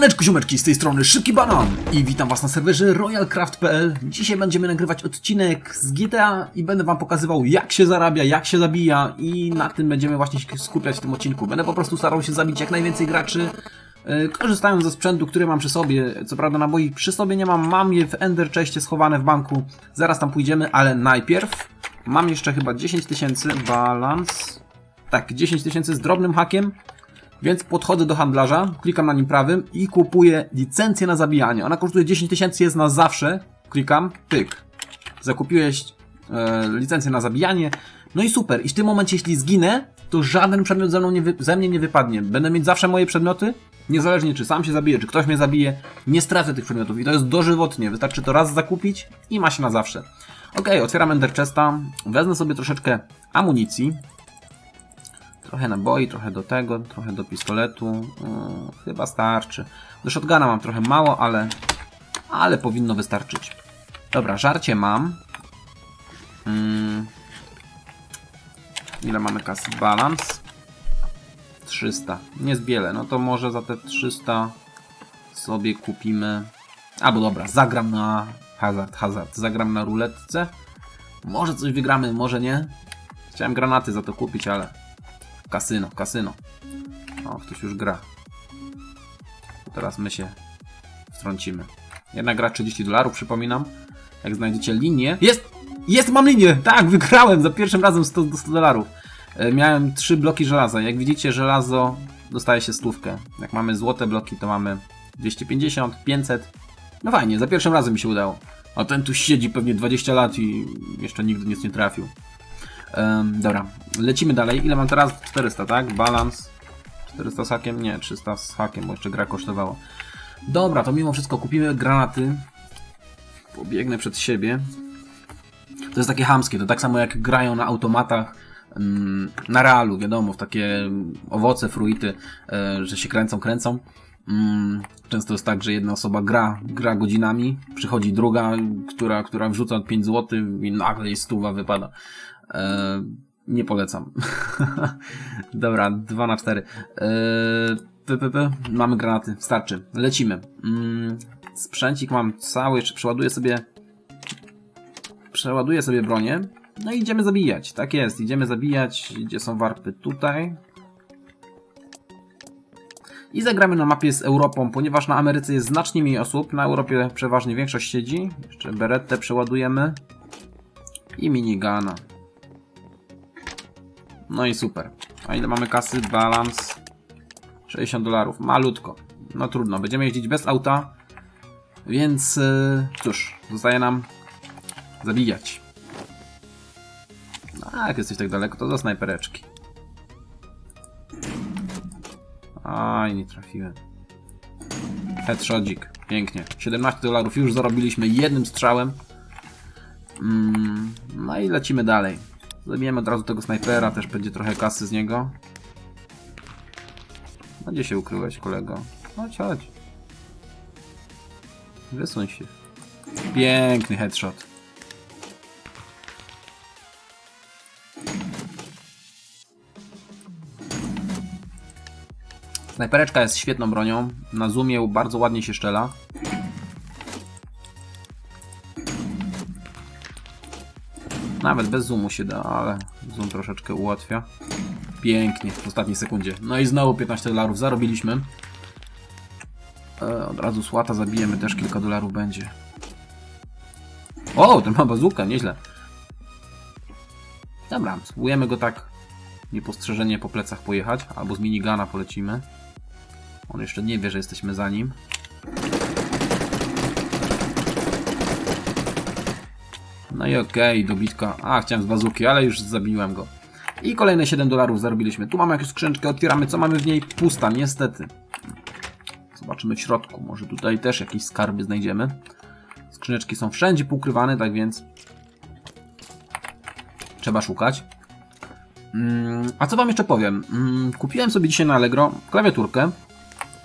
Siemaneczku, ziomeczki, z tej strony Szybki Banan i witam was na serwerze royalcraft.pl Dzisiaj będziemy nagrywać odcinek z GTA i będę wam pokazywał jak się zarabia, jak się zabija i na tym będziemy właśnie się skupiać w tym odcinku. Będę po prostu starał się zabić jak najwięcej graczy, yy, korzystając ze sprzętu, który mam przy sobie. Co prawda naboi przy sobie nie mam, mam je w Ender Chestie schowane w banku. Zaraz tam pójdziemy, ale najpierw mam jeszcze chyba 10 tysięcy balans. Tak, 10 tysięcy z drobnym hakiem. Więc podchodzę do handlarza, klikam na nim prawym i kupuję licencję na zabijanie. Ona kosztuje 10 tysięcy, jest na zawsze. Klikam, pyk. Zakupiłeś e, licencję na zabijanie. No i super. I w tym momencie, jeśli zginę, to żaden przedmiot ze, mną nie ze mnie nie wypadnie. Będę mieć zawsze moje przedmioty, niezależnie czy sam się zabije, czy ktoś mnie zabije. Nie stracę tych przedmiotów i to jest dożywotnie. Wystarczy to raz zakupić i ma się na zawsze. Ok, otwieram Ender Chesta. Wezmę sobie troszeczkę amunicji. Trochę naboi, trochę do tego, trochę do pistoletu. Yy, chyba starczy. Do shotguna mam trochę mało, ale, ale powinno wystarczyć. Dobra, żarcie mam. Mm. Ile mamy kasy? Balans. 300. Nie zbiele. No to może za te 300 sobie kupimy... Albo dobra, zagram na hazard, hazard. Zagram na ruletce. Może coś wygramy, może nie. Chciałem granaty za to kupić, ale Kasyno, kasyno. O, ktoś już gra. Teraz my się wtrącimy. Jedna gra 30 dolarów, przypominam. Jak znajdziecie linię... Jest! Jest, mam linię! Tak, wygrałem za pierwszym razem 100, 100 dolarów. E, miałem 3 bloki żelaza. Jak widzicie, żelazo dostaje się stówkę. Jak mamy złote bloki, to mamy 250, 500. No fajnie, za pierwszym razem mi się udało. A ten tu siedzi pewnie 20 lat i jeszcze nigdy nic nie trafił. Um, dobra, lecimy dalej. Ile mam teraz? 400, tak? Balans. 400 z hakiem? Nie, 300 z hakiem, bo jeszcze gra kosztowała. Dobra, to mimo wszystko kupimy granaty. Pobiegnę przed siebie. To jest takie hamskie, to tak samo jak grają na automatach mm, na realu, wiadomo, w takie owoce, fruity, e, że się kręcą, kręcą. Mm, często jest tak, że jedna osoba gra, gra godzinami, przychodzi druga, która, która wrzuca od 5 zł i nagle jej stuwa wypada. E, nie polecam. Dobra, 2 na 4. E. Mamy granaty, starczy. Lecimy. Mm, sprzęcik mam cały, jeszcze przeładuję sobie przeładuję sobie bronię. No i idziemy zabijać. Tak jest, idziemy zabijać. Gdzie są warpy? Tutaj. I zagramy na mapie z Europą, ponieważ na Ameryce jest znacznie mniej osób. Na Europie przeważnie większość siedzi. Jeszcze berettę przeładujemy. I minigana. No i super. A ile mamy kasy? Balans 60 dolarów. Malutko. No trudno. Będziemy jeździć bez auta. Więc yy, cóż, zostaje nam zabijać. No, jak jesteś tak daleko, to do snajpereczki. Aj, nie trafiłem. Headshotik. Pięknie. 17 dolarów już zarobiliśmy jednym strzałem. Mm, no i lecimy dalej. Zabijemy od razu tego snajpera, też będzie trochę kasy z niego. No gdzie się ukryłeś, kolego? Chodź, chodź. Wysuń się. Piękny headshot. Snajpereczka jest świetną bronią. Na zoomie bardzo ładnie się szczela. Nawet bez zoomu się da, ale zoom troszeczkę ułatwia. Pięknie, w ostatniej sekundzie. No i znowu 15 dolarów zarobiliśmy. E, od razu słata zabijemy, też kilka dolarów będzie. O, ten ma bazukę, nieźle. Dobra, spróbujemy go tak niepostrzeżenie po plecach pojechać, albo z minigana polecimy. On jeszcze nie wie, że jesteśmy za nim. No i okej, okay, dobitka. A, chciałem z bazuki, ale już zabiłem go. I kolejne 7 dolarów zarobiliśmy. Tu mamy jakąś skrzyneczkę, otwieramy. Co mamy w niej? Pusta, niestety. Zobaczymy w środku. Może tutaj też jakieś skarby znajdziemy. Skrzyneczki są wszędzie poukrywane, tak więc trzeba szukać. Mm, a co wam jeszcze powiem? Mm, kupiłem sobie dzisiaj na Allegro klawiaturkę,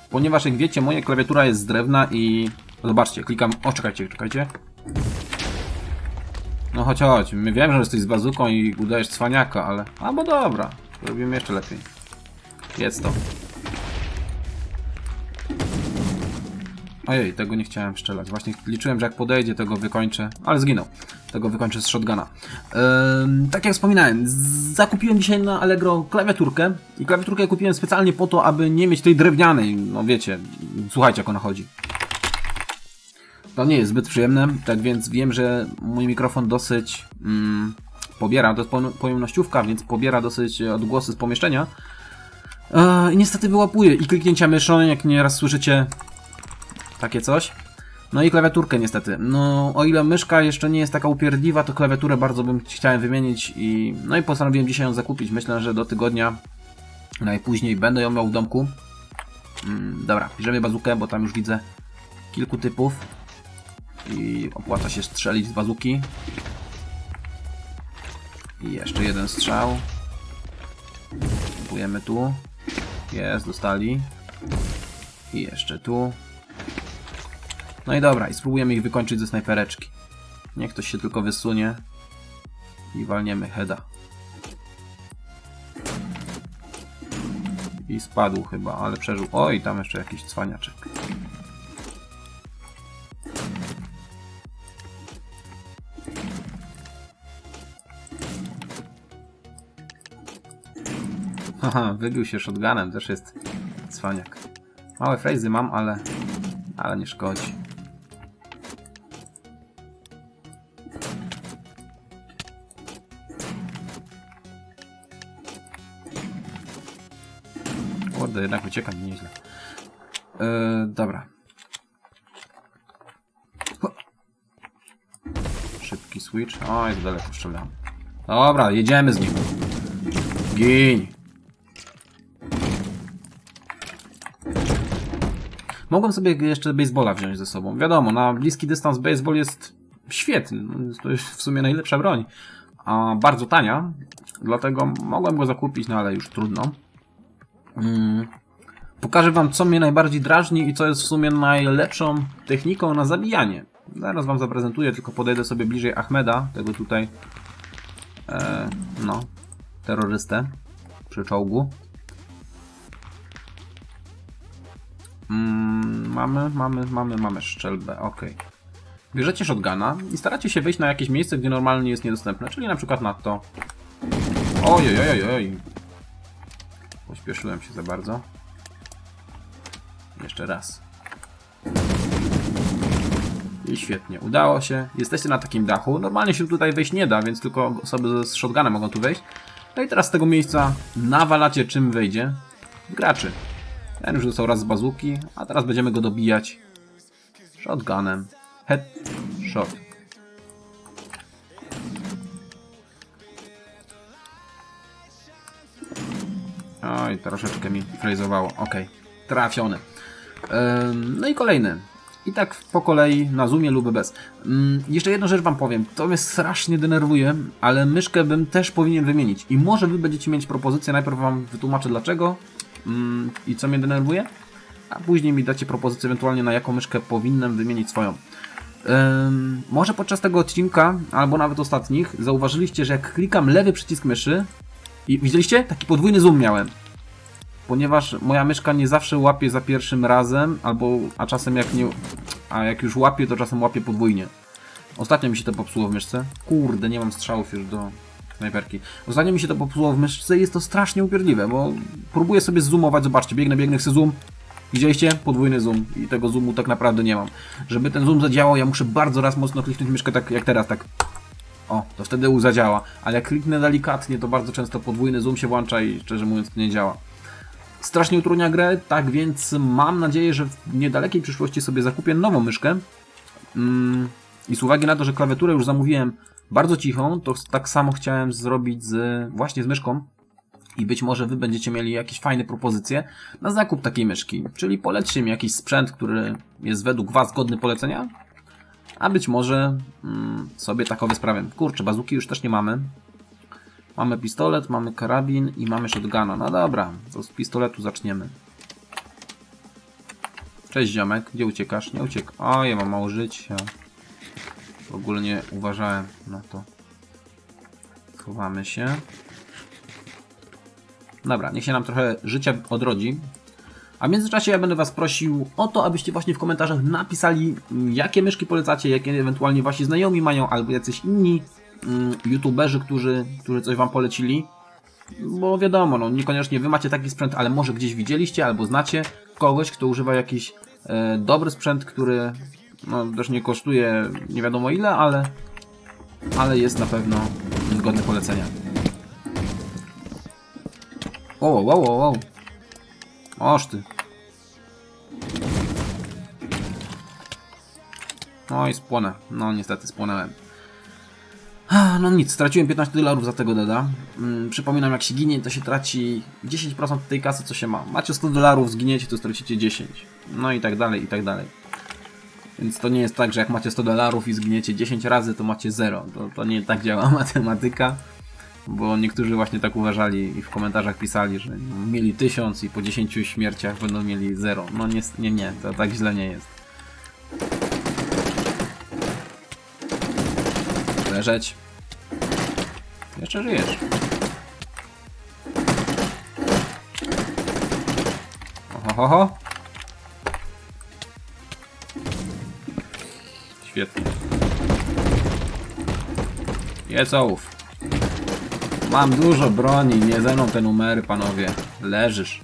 ponieważ jak wiecie, moja klawiatura jest z drewna i... Zobaczcie, klikam... O, czekajcie, czekajcie. No chodź, chodź. My wiem, że jesteś z bazuką i udajesz cwaniaka, ale... A, bo dobra. Robimy jeszcze lepiej. Jest to. Ojej, tego nie chciałem strzelać. Właśnie liczyłem, że jak podejdzie, to go wykończę, ale zginął. Tego wykończę z shotguna. Tak jak wspominałem, zakupiłem dzisiaj na Allegro klawiaturkę i klawiaturkę kupiłem specjalnie po to, aby nie mieć tej drewnianej. No wiecie, słuchajcie jak ona chodzi. To nie jest zbyt przyjemne, tak więc wiem, że mój mikrofon dosyć mm, pobiera, to jest pojemno- pojemnościówka, więc pobiera dosyć odgłosy z pomieszczenia. E, I niestety wyłapuje i kliknięcia myszą, jak nieraz słyszycie takie coś. No i klawiaturkę niestety. No, o ile myszka jeszcze nie jest taka upierdliwa, to klawiaturę bardzo bym chciałem wymienić i no i postanowiłem dzisiaj ją zakupić. Myślę, że do tygodnia najpóźniej będę ją miał w domku. Mm, dobra, bierzemy bazukę, bo tam już widzę kilku typów i opłaca się strzelić z bazuki. I jeszcze jeden strzał. Próbujemy tu. Jest, dostali. I jeszcze tu. No i dobra, i spróbujemy ich wykończyć ze snajpereczki. Niech ktoś się tylko wysunie. I walniemy heada. I spadł chyba, ale przeżył. Oj, tam jeszcze jakiś cwaniaczek. Haha, wybił się shotgunem, też jest cwaniak. Małe frazy mam, ale... ale nie szkodzi. Kurde, jednak wycieka mi nieźle. Yy, dobra. Szybki switch. Oj, daleko strzelam. Dobra, jedziemy z nim. Gin. Mogłem sobie jeszcze baseballa wziąć ze sobą. Wiadomo, na bliski dystans baseball jest świetny. To jest w sumie najlepsza broń. A bardzo tania. Dlatego mogłem go zakupić, no ale już trudno. Mm. Pokażę wam, co mnie najbardziej drażni i co jest w sumie najlepszą techniką na zabijanie. Zaraz wam zaprezentuję, tylko podejdę sobie bliżej Ahmeda, tego tutaj, e, no, terrorystę przy czołgu. Mamy, mamy, mamy, mamy szczelbę, ok. Bierzecie shotguna i staracie się wejść na jakieś miejsce, gdzie normalnie jest niedostępne, czyli na przykład na to. Oj, oj, oj, oj. Pośpieszyłem się za bardzo. Jeszcze raz. I świetnie, udało się. Jesteście na takim dachu. Normalnie się tutaj wejść nie da, więc tylko osoby z shotgunem mogą tu wejść. No i teraz z tego miejsca nawalacie czym wejdzie. Graczy. Ten już dostał raz z bazuki, a teraz będziemy go dobijać shotgunem. Headshot. Oj, troszeczkę mi frezowało. Ok, trafiony. No i kolejny. I tak po kolei na zoomie lub bez. Ym, jeszcze jedną rzecz wam powiem. To mnie strasznie denerwuje, ale myszkę bym też powinien wymienić. I może wy będziecie mieć propozycję. Najpierw wam wytłumaczę dlaczego ym, i co mnie denerwuje. A później mi dacie propozycję ewentualnie na jaką myszkę powinnam wymienić swoją. Ym, może podczas tego odcinka, albo nawet ostatnich, zauważyliście, że jak klikam lewy przycisk myszy i widzieliście? Taki podwójny zoom miałem. Ponieważ moja myszka nie zawsze łapie za pierwszym razem, albo, a czasem jak nie, a jak już łapie, to czasem łapie podwójnie. Ostatnio mi się to popsuło w myszce. Kurde, nie mam strzałów już do snajperki. Ostatnio mi się to popsuło w myszce i jest to strasznie upierdliwe, bo próbuję sobie zoomować, zobaczcie, biegnę, biegnę, chcę zoom. Widzieliście? Podwójny zoom i tego zoomu tak naprawdę nie mam. Żeby ten zoom zadziałał, ja muszę bardzo raz mocno kliknąć myszkę tak jak teraz, tak o, to wtedy U zadziała. Ale jak kliknę delikatnie, to bardzo często podwójny zoom się włącza i szczerze mówiąc nie działa. Strasznie utrudnia grę, tak więc mam nadzieję, że w niedalekiej przyszłości sobie zakupię nową myszkę. Mm, I z uwagi na to, że klawiaturę już zamówiłem bardzo cichą, to tak samo chciałem zrobić z, właśnie z myszką. I być może wy będziecie mieli jakieś fajne propozycje na zakup takiej myszki. Czyli polećcie mi jakiś sprzęt, który jest według was godny polecenia, a być może mm, sobie takowe sprawię. Kurczę, bazuki już też nie mamy. Mamy pistolet, mamy karabin i mamy shotguna. No dobra, to z pistoletu zaczniemy. Cześć ziomek, gdzie uciekasz? Nie uciek. O, ja mam mało życia. W ogóle nie uważałem na to. Chowamy się. Dobra, niech się nam trochę życia odrodzi. A w międzyczasie ja będę Was prosił o to, abyście właśnie w komentarzach napisali, jakie myszki polecacie, jakie ewentualnie Wasi znajomi mają, albo jacyś inni mm, youtuberzy, którzy, którzy coś Wam polecili. Bo wiadomo, no niekoniecznie Wy macie taki sprzęt, ale może gdzieś widzieliście, albo znacie kogoś, kto używa jakiś e, dobry sprzęt, który no, też nie kosztuje nie wiadomo ile, ale, ale jest na pewno godny polecenia. Wow, wow, wow, wow. Oż ty. No i spłonę. No niestety spłonęłem. No nic, straciłem 15 dolarów za tego deda. Mm, przypominam, jak się ginie, to się traci 10% tej kasy, co się ma. Macie 100 dolarów, zginiecie, to stracicie 10. No i tak dalej, i tak dalej. Więc to nie jest tak, że jak macie 100 dolarów i zginiecie 10 razy, to macie 0. To, to nie tak działa matematyka. Bo niektórzy właśnie tak uważali i w komentarzach pisali, że mieli 1000 i po 10 śmierciach będą mieli 0. No nie, nie, nie, to tak źle nie jest. Leżeć. Jeszcze żyjesz. Oho, Świetnie. Jest ołów. Mam dużo broni, nie ze mną te numery, panowie. Leżysz.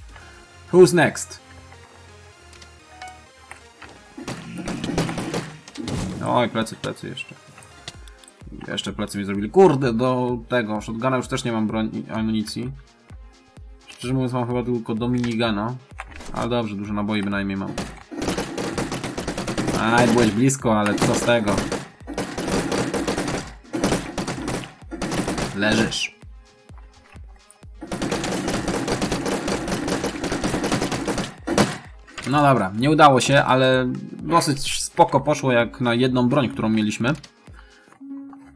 Who's next? Oj, plecy, plecy jeszcze. Jeszcze plecy mi zrobili. Kurde, do tego shotguna już też nie mam broni, amunicji. Szczerze mówiąc mam chyba tylko do minigana. Ale dobrze, dużo naboi bynajmniej mam. Aj, byłeś blisko, ale co z tego? Leżysz. No dobra, nie udało się, ale dosyć spoko poszło jak na jedną broń, którą mieliśmy.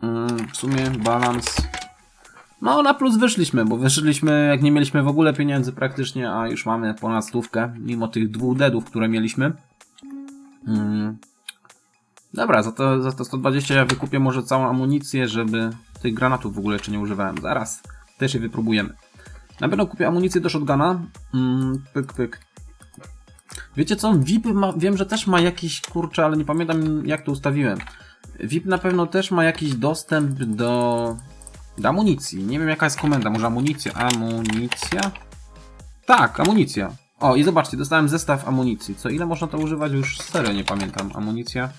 Mm, W sumie balans. No na plus wyszliśmy, bo wyszliśmy jak nie mieliśmy w ogóle pieniędzy praktycznie, a już mamy ponad stówkę, mimo tych dwóch deadów, które mieliśmy. Mm. Dobra, za to, za to 120 ja wykupię może całą amunicję, żeby tych granatów w ogóle jeszcze nie używałem. Zaraz też je wypróbujemy. Na pewno kupię amunicję do shotguna. Mm, pyk, pyk. Wiecie co? VIP ma, wiem, że też ma jakiś, kurczę, ale nie pamiętam jak to ustawiłem. VIP na pewno też ma jakiś dostęp do, do amunicji. Nie wiem jaka jest komenda, może amunicja. Amunicja? Tak, amunicja. O i zobaczcie, dostałem zestaw amunicji. Co ile można to używać? Już serio nie pamiętam. Amunicja.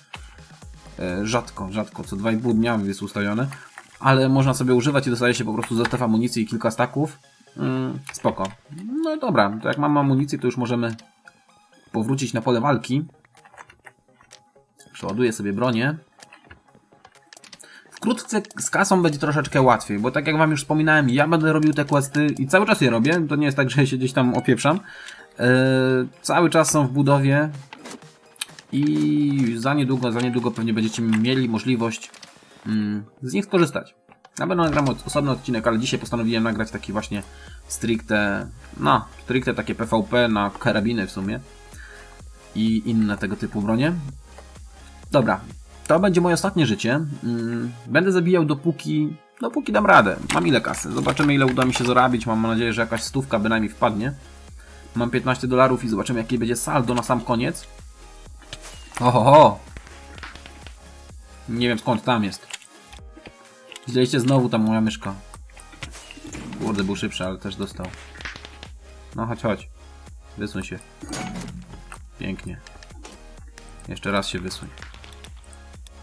E, rzadko, rzadko. Co 2,5 dnia jest ustawione. Ale można sobie używać i dostaje się po prostu zestaw amunicji i kilka staków. Mm, spoko. No dobra, to jak mam amunicję, to już możemy powrócić na pole walki. Przeładuję sobie bronię. Wkrótce z kasą będzie troszeczkę łatwiej, bo tak jak wam już wspominałem, ja będę robił te questy i cały czas je robię, to nie jest tak, że się gdzieś tam opieprzam. Yy, cały czas są w budowie i za niedługo, za niedługo pewnie będziecie mieli możliwość mm, z nich skorzystać. Na pewno nagram osobny odcinek, ale dzisiaj postanowiłem nagrać taki właśnie stricte, no, stricte takie PvP na karabiny w sumie i inne tego typu bronie. Dobra, to będzie moje ostatnie życie. Mm, Będę zabijał dopóki, dopóki dam radę. Mam ile kasy? Zobaczymy ile uda mi się zarabić. Mam nadzieję, że jakaś stówka bynajmniej wpadnie. Mam 15 dolarów i zobaczymy jakie będzie saldo na sam koniec. Ohoho! Nie wiem skąd tam jest. Widzieliście znowu ta moja myszka. Kurde, był szybszy, ale też dostał. No chodź, chodź. Wysuń się. Pięknie. Jeszcze raz się wysuń.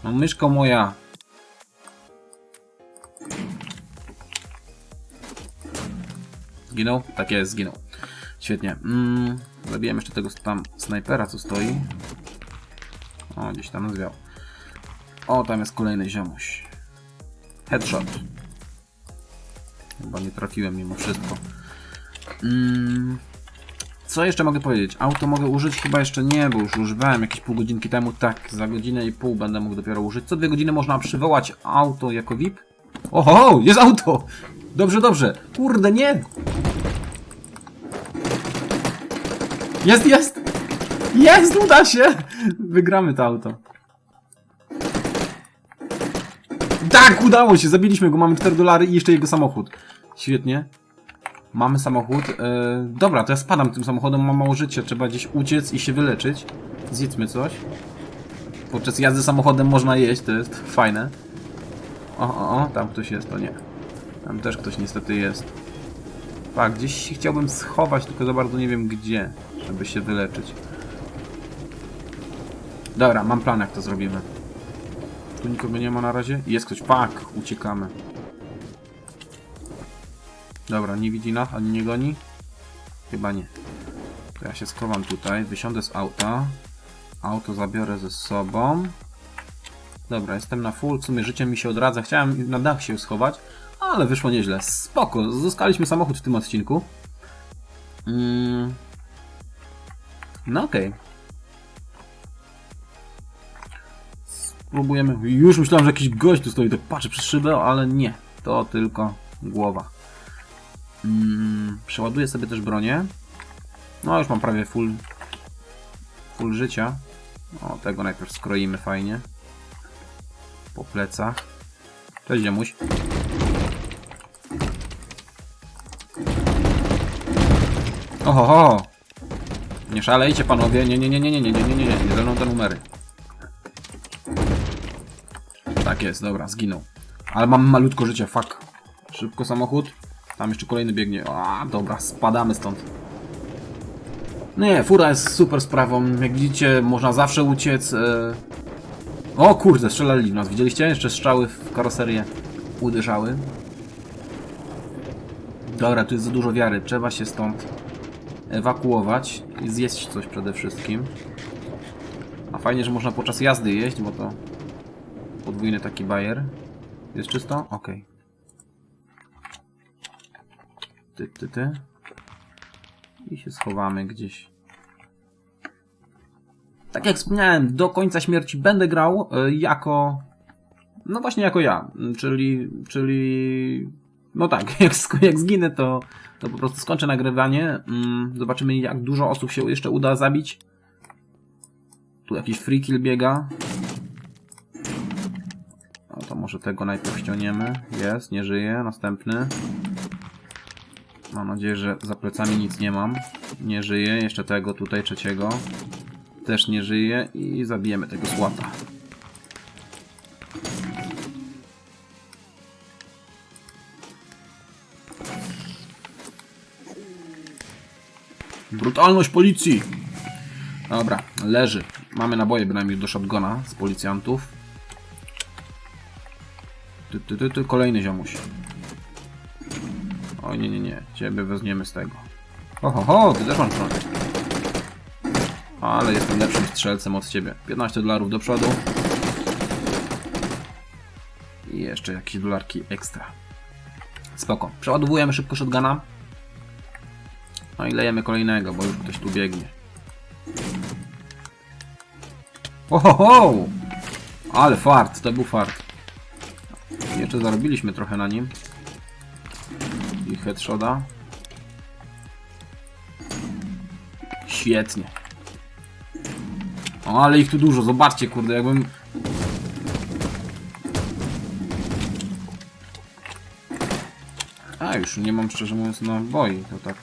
No myszko moja. Zginął? Tak jest, zginął. Świetnie. Mm, zabiłem jeszcze tego tam snajpera, co stoi. O, gdzieś tam zwiał. O, tam jest kolejny ziomuś. Headshot. Chyba nie trafiłem mimo wszystko. Mm, co jeszcze mogę powiedzieć? Auto mogę użyć? Chyba jeszcze nie, bo już używałem jakieś pół godzinki temu. Tak, za godzinę i pół będę mógł dopiero użyć. Co dwie godziny można przywołać auto jako VIP? Oho, jest auto! Dobrze, dobrze. Kurde, nie! Jest, jest! Jest, uda się! Wygramy to auto. Tak, udało się, zabiliśmy go, mamy 4 dolary i jeszcze jego samochód. Świetnie. Mamy samochód. Yy, dobra, to ja spadam tym samochodem, mam mało życia. Trzeba gdzieś uciec i się wyleczyć. Zjedzmy coś. Podczas jazdy samochodem można jeść, to jest fajne. O, o, o, tam ktoś jest, to nie. Tam też ktoś niestety jest. Tak, gdzieś się chciałbym schować, tylko za bardzo nie wiem gdzie, żeby się wyleczyć. Dobra, mam plan jak to zrobimy. Tu nikogo nie ma na razie? Jest ktoś. Pak, uciekamy. Dobra, nie widzi nas, ani nie goni? Chyba nie. To ja się schowam tutaj, wysiądę z auta. Auto zabiorę ze sobą. Dobra, jestem na full, w sumie życie mi się odradza. Chciałem na dach się schować, ale wyszło nieźle. Spoko, zyskaliśmy samochód w tym odcinku. Mm. No okej. Spróbujemy. Już myślałem, że jakiś gość tu stoi, tak patrzę przez szybę, ale nie. To tylko głowa. Mm, przeładuję sobie też bronię. No już mam prawie full, full życia. O, tego najpierw skroimy fajnie. Po plecach. Cześć ziemuś. Oho, Nie szalejcie panowie, nie, nie, nie, nie, nie, nie, nie, nie, nie, nie, nie, mną te numery. Tak jest, dobra, zginął. Ale mam malutko życia, fuck. Szybko samochód. Tam jeszcze kolejny biegnie. A, dobra, spadamy stąd. Nie, fura jest super sprawą. Jak widzicie, można zawsze uciec. E... O kurde, strzelali w nas. Widzieliście? Jeszcze strzały w karoserię uderzały. Dobra, tu jest za dużo wiary. Trzeba się stąd ewakuować i zjeść coś przede wszystkim. A fajnie, że można podczas jazdy jeść, bo to podwójny taki bajer. Jest czysto? Okej. Ty, ty, ty. I się schowamy gdzieś. Tak jak wspomniałem, do końca śmierci będę grał y, jako... No właśnie jako ja, czyli... czyli... No tak, jak, jak zginę to, to po prostu skończę nagrywanie. Mm, Zobaczymy jak dużo osób się jeszcze uda zabić. Tu jakiś free kill biega. No to może tego najpierw ściągniemy. Jest, nie żyje. Następny. Mam nadzieję, że za plecami nic nie mam. Nie żyje. Jeszcze tego tutaj trzeciego. Też nie żyje. I zabijemy tego słata. Brutalność policji! Dobra, leży. Mamy naboje bynajmniej do shotguna z policjantów. Ty, ty, ty, ty, kolejny ziomuś. Oj, nie, nie, nie. Ciebie weźmiemy z tego. Ho, ho, ty też broń. Ale jestem lepszym strzelcem od ciebie. 15 dolarów do przodu. I jeszcze jakieś dolarki ekstra. Spoko. Przeładowujemy szybko shotguna. No i lejemy kolejnego, bo już ktoś tu biegnie. Ohoho! Ale fart, to był fart. Jeszcze zarobiliśmy trochę na nim. I headshota. Świetnie. O, ale ich tu dużo, zobaczcie, kurde, jakbym... A, już nie mam, szczerze mówiąc, naboi, to tak...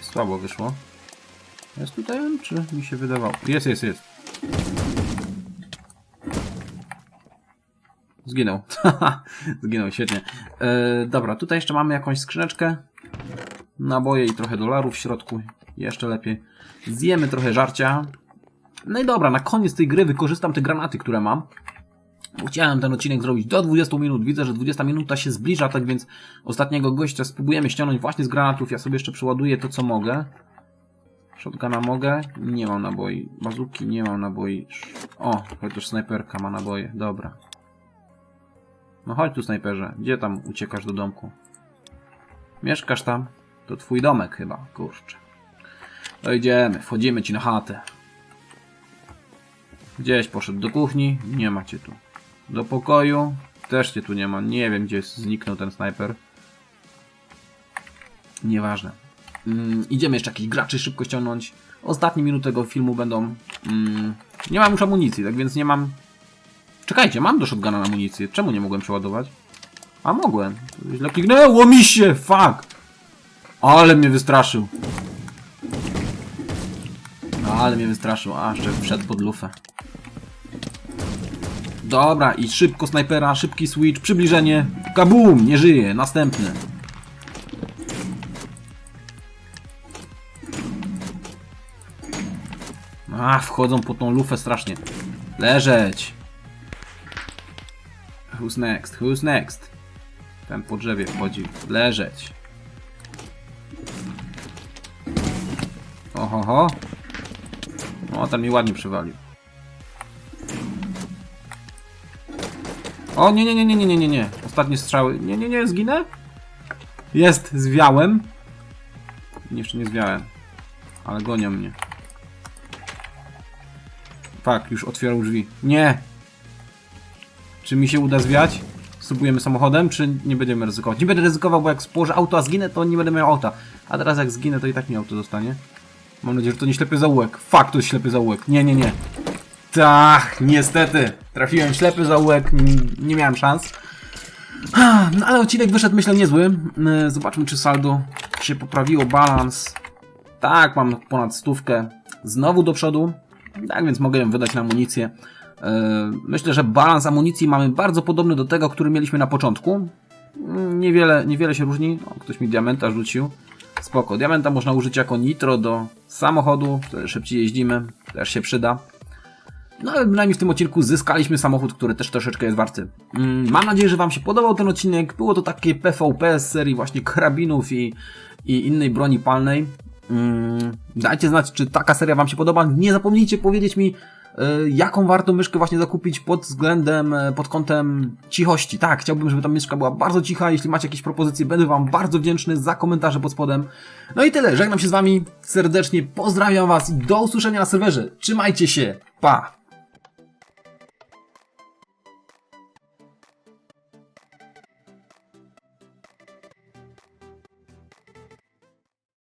słabo wyszło. Jest tutaj on, czy mi się wydawało? Jest, jest, jest. Zginął. Zginął, świetnie. E, dobra, tutaj jeszcze mamy jakąś skrzyneczkę. Naboje i trochę dolarów w środku. Jeszcze lepiej. Zjemy trochę żarcia. No i dobra, na koniec tej gry wykorzystam te granaty, które mam. Chciałem ten odcinek zrobić do 20 minut. Widzę, że 20 minuta się zbliża, tak więc ostatniego gościa spróbujemy ściągnąć właśnie z granatów. Ja sobie jeszcze przeładuję to, co mogę. Shotguna mogę? Nie mam naboi. Bazuki nie mam naboi. O, chociaż snajperka ma naboje. Dobra. No chodź tu, snajperze. Gdzie tam uciekasz do domku? Mieszkasz tam? To twój domek chyba, kurczę. To idziemy, wchodzimy ci na chatę. Gdzieś poszedł do kuchni? Nie ma cię tu. Do pokoju? Też cię tu nie ma. Nie wiem, gdzie zniknął ten snajper. Nieważne. Mm, idziemy jeszcze jakichś graczy szybko ściągnąć. Ostatnie minuty tego filmu będą... Mm, nie mam już amunicji, tak więc nie mam Czekajcie, mam do shotguna amunicję. Czemu nie mogłem przeładować? A mogłem. Źle kliknęło mi się, fuck! Ale mnie wystraszył. Ale mnie wystraszył, a jeszcze wszedł pod lufę. Dobra, i szybko snajpera, szybki switch, przybliżenie. Kabum! Nie żyje, następny. A, wchodzą po tą lufę strasznie. Leżeć! Who's next? Who's next? Ten po drzewie wchodzi. Leżeć. Oho, ho. O, ten mi ładnie przywalił. O, nie, nie, nie, nie, nie, nie, nie. Ostatnie strzały. Nie, nie, nie, zginę? Jest, zwiałem. Jeszcze nie zwiałem. Ale gonią mnie. Tak, już otwierał drzwi. Nie! Czy mi się uda zwiać? Spróbujemy samochodem, czy nie będziemy ryzykować? Nie będę ryzykował, bo jak położę auto, a zginę, to nie będę miał auta. A teraz jak zginę, to i tak mi auto zostanie. Mam nadzieję, że to nie ślepy zaułek. Fakt, to jest ślepy zaułek. Nie, nie, nie. Tak, niestety. Trafiłem w ślepy zaułek, nie miałem szans. No ale odcinek wyszedł, myślę, niezły. Yy, Zobaczmy, czy saldo się poprawiło, balans. Tak, mam ponad stówkę. Znowu do przodu. Tak więc mogę ją wydać na amunicję. Yy, Myślę, że balans amunicji mamy bardzo podobny do tego, który mieliśmy na początku. Yy, Niewiele, niewiele się różni. O, ktoś mi diamenta rzucił. Spoko. Diamenta można użyć jako nitro do samochodu, wtedy szybciej jeździmy. Też się przyda. No ale bynajmniej w tym odcinku zyskaliśmy samochód, który też troszeczkę jest warty. Mm, Mam nadzieję, że Wam się podobał ten odcinek. Było to takie PvP z serii właśnie karabinów i, i innej broni palnej. Mm, Dajcie znać, czy taka seria Wam się podoba. Nie zapomnijcie powiedzieć mi, y, jaką warto myszkę właśnie zakupić pod względem, e, pod kątem cichości. Tak, chciałbym, żeby ta myszka była bardzo cicha. Jeśli macie jakieś propozycje, będę Wam bardzo wdzięczny za komentarze pod spodem. No i tyle. Żegnam się z Wami serdecznie. Pozdrawiam Was i do usłyszenia na serwerze. Trzymajcie się. Pa!